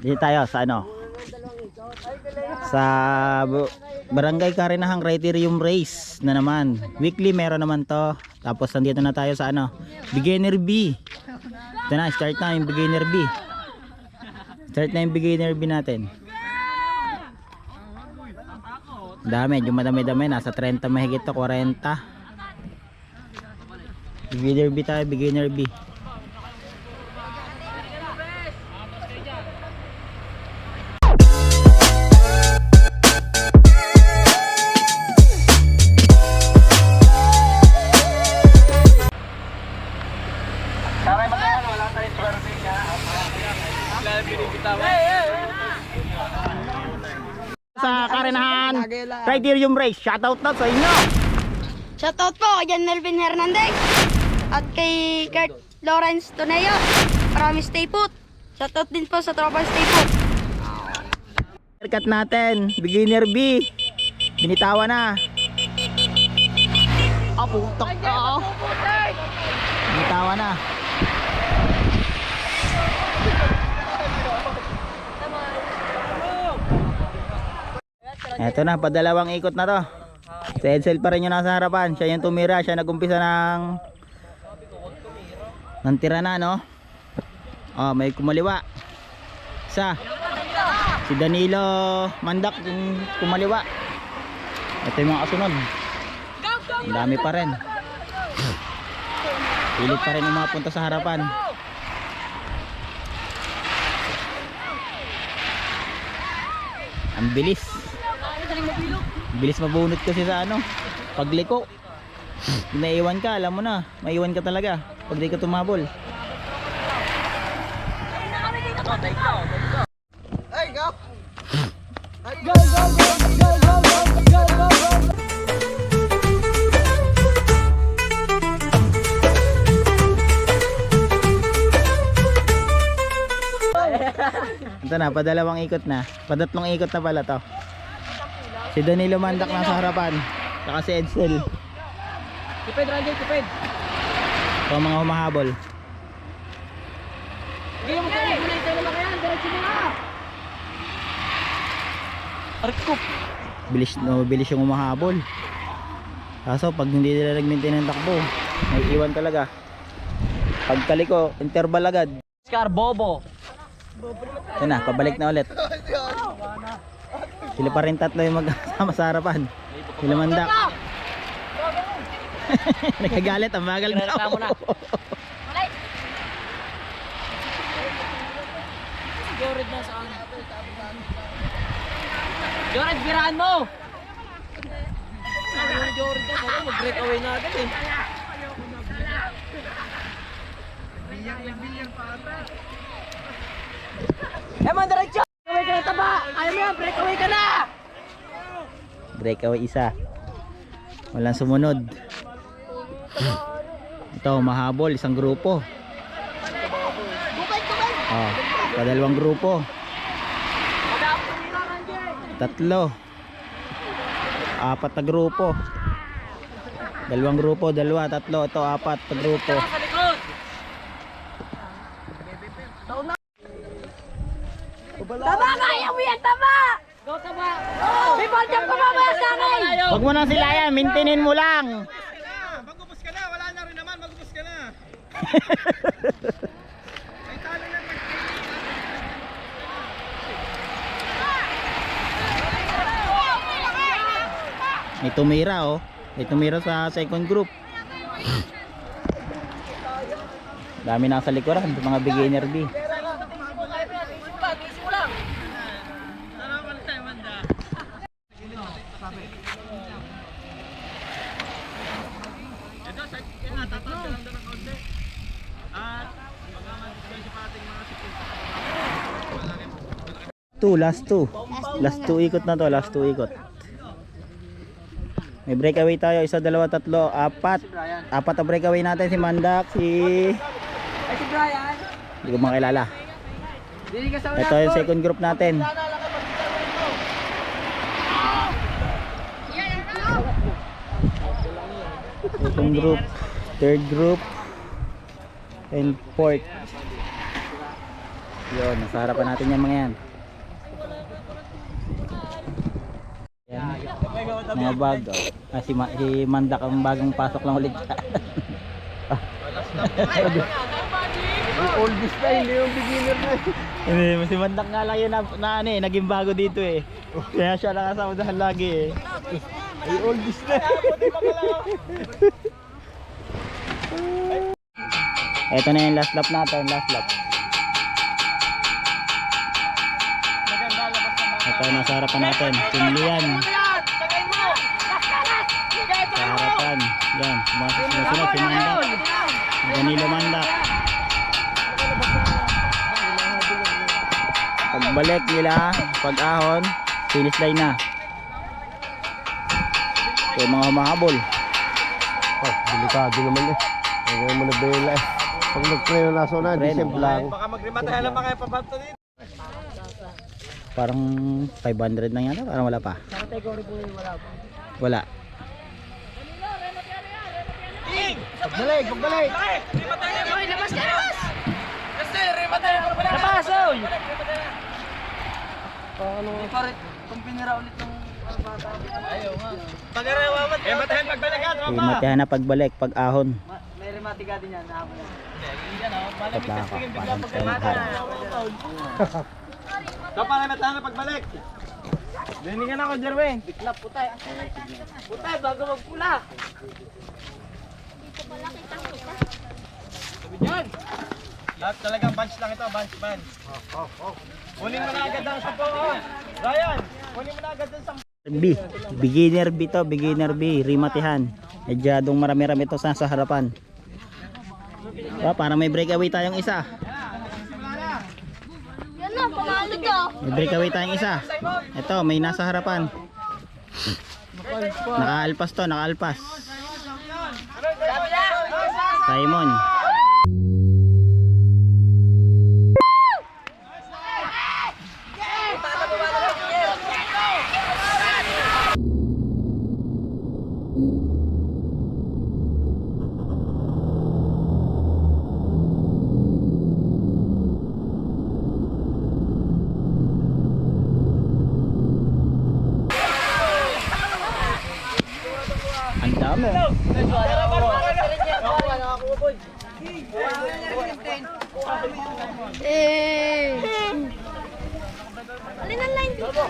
Dito tayo sa ano? Sa Barangay Karinahang Criterium Race na naman. Weekly meron naman to. Tapos nandito na tayo sa ano? Beginner B. Ito na, start na yung beginner B. Start na yung beginner B natin. Dami, yung madami-dami. Nasa 30 mahigit to, 40. Beginner B tayo, beginner B. Sa Karinahan Criterium Race, shoutout na sa inyo. Shoutout po kay Jan Melvin Hernandez at kay Kurt Lawrence Toneo. Marami stay put. Shoutout din po sa tropa stay put. Haircut natin, beginner B. Binitawan na. Ah, putok ka. Binitawan na. Eto na, padalawang ikot na to. Si Edsel pa rin yung nasa harapan. Siya yung tumira. Siya nagumpisa ng... ng tira na, no? Oh, may kumaliwa. Isa. Si Danilo Mandak yung kumaliwa. Ito yung mga kasunod. Ang dami pa rin. Pilit pa rin yung mga punta sa harapan. Ang bilis. Ang bilis mabunot kasi sa ano. Pagliko. Kung naiwan ka, alam mo na. Maiwan ka talaga. Pag di ka tumabol. Ito na, padalawang ikot na. Padatlong ikot na pala to. Si Danilo Mandak nasa harapan. Saka si Edsel. Tipid, Ranger, tipid. Ito mga humahabol. Hindi mo kayo muna ito naman yan. Diretso mo nga. Arkop. Bilis, no, bilis yung humahabol. Kaso pag hindi nila nag-maintain ng takbo, may iwan talaga. Pagkaliko, interval agad. Scar Bobo. Ito na, pabalik na ulit. Sila pa rin tatlo yung magkasama sa harapan. Sila Mandak. Nagkagalit, ang bagal na na. Jored na saan? Jored, birahan mo! Sabi ni Jored na, sabi mag-break away na agad eh. Eh, man, diretso! Break away ka na taba! Ayaw mo yan, break away ka na! Breakaway isa. Walang sumunod. Ito, mahabol, isang grupo. Oh, padalawang grupo. Tatlo. Apat na grupo. Dalawang grupo, dalawa, tatlo, ito, apat na grupo. Tama kaya mo yan, tama! Go, taba! Ball jump ka mamaya sa akin! Huwag mo nang silayan, maintainin mo lang. Magubos ka na, wala na rin naman, magubos ka na. May talo yan, may May tumira oh. May tumira sa second group. Dami nasa likuran, mga beginner B. Two, last two. Last two ikot na to, last two ikot. May breakaway tayo, isa, dalawa, tatlo, apat. Apat ang breakaway natin, si Mandak, si... Ay, si Brian! Hindi ko makilala. Ito yung second group natin. Second group, third group, and fourth. Yun, nasa harapan natin yung mga. Yan. Mga bag. Oh. Ah, si, Ma- si Mandak ang bagong pasok lang ulit. Oldest na, hindi yung beginner na. Hindi, si Mandak nga lang yun na, na ano eh, naging bago dito eh. Kaya siya nakasaudahan lagi eh. Ay, oldest na. Ito na yung last lap natin, last lap. Ito nasa harapan natin, Simlian. Sa yan, sumasunod sumusunod si Mandak. Danilo Mandak. Pagbalik nila, pag-ahon, finish line na. Ito yung mga humahabol. Oh, delikado naman eh. Huwag mo na bela eh. Pag nag-preno na so na, Preno. December lang. Baka magrimatahan lang mga pabanto dito. Parang 500 na yata, parang wala pa. Wala. Pagbalik, pagbalik! Labas, oy! Pag-arawawan. Eh, batahan pagbalik ha, tropa. Matihan na pagbalik, pag-ahon. May rematika din yan, nahabol. Patla ka, parang tayhan. Tropa, may matahan na pagbalik. Diningan ako, Jerwin. Biklap, putay. Putay, bago magpula. Sabi dyan. Lahat talagang bunch lang ito, bunch, bunch. Kunin mo na agad ang sampo, oh. Ryan, kunin mo na agad ang sampo. B, beginner B to, beginner B, rimatihan. Medyadong marami-rami to sa, sa harapan. Ah, parang may breakaway tayong isa. Yan na, panalo to. May breakaway tayong isa. Ito, may nasa harapan. Nakaalpas to, nakaalpas. Simon. Ang dami. Eh. Alin ang line dito?